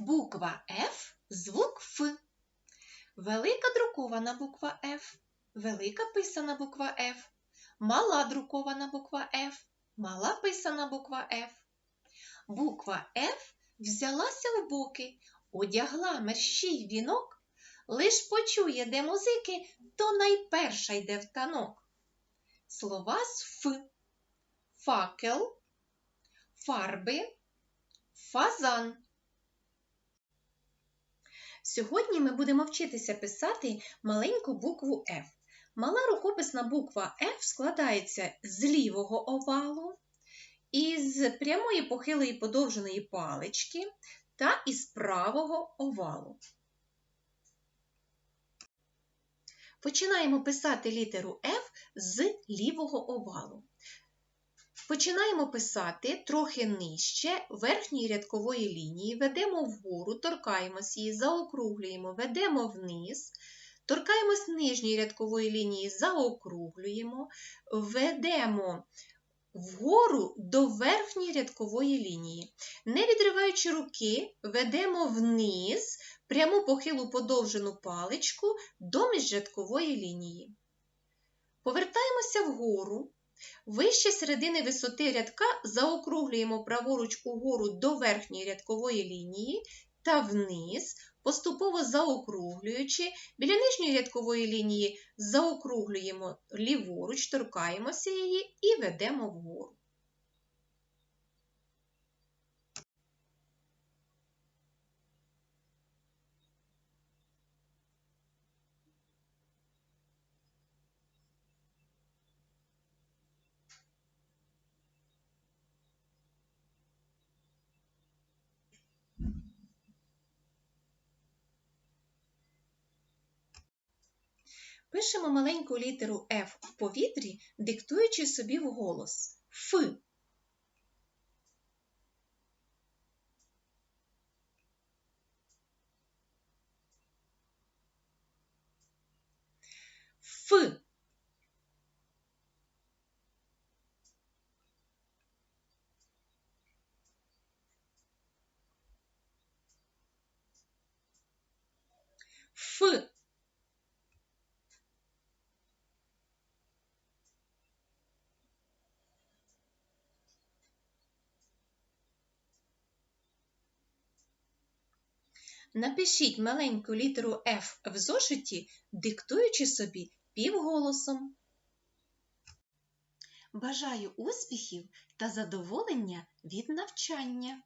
Буква Ф, звук Ф. Велика друкована буква Ф, велика писана буква Ф, мала друкована буква Ф, мала писана буква Ф. Буква Ф взялася в боки, одягла мерщій вінок, лиш почує, де музики, то найперша йде в танок. Слова з Ф. Факел, фарби, фазан. Сьогодні ми будемо вчитися писати маленьку букву F. Мала рукописна буква F складається з лівого овалу, із прямої похилої подовженої палички та із правого овалу. Починаємо писати літеру F з лівого овалу. Починаємо писати трохи нижче верхньої рядкової лінії, ведемо вгору, торкаємось її, заокруглюємо, ведемо вниз, торкаємось нижньої рядкової лінії, заокруглюємо, ведемо вгору до верхньої рядкової лінії. Не відриваючи руки, ведемо вниз пряму похилу подовжену паличку до міжрядкової лінії. Повертаємося вгору. Вище середини висоти рядка заокруглюємо праворуч угору до верхньої рядкової лінії та вниз, поступово заокруглюючи, біля нижньої рядкової лінії заокруглюємо ліворуч, торкаємося її і ведемо вгору. Пишемо маленьку літеру F в повітрі, диктуючи собі вголос Ф. Ф. Ф. Напишіть маленьку літеру F в зошиті, диктуючи собі півголосом. Бажаю успіхів та задоволення від навчання!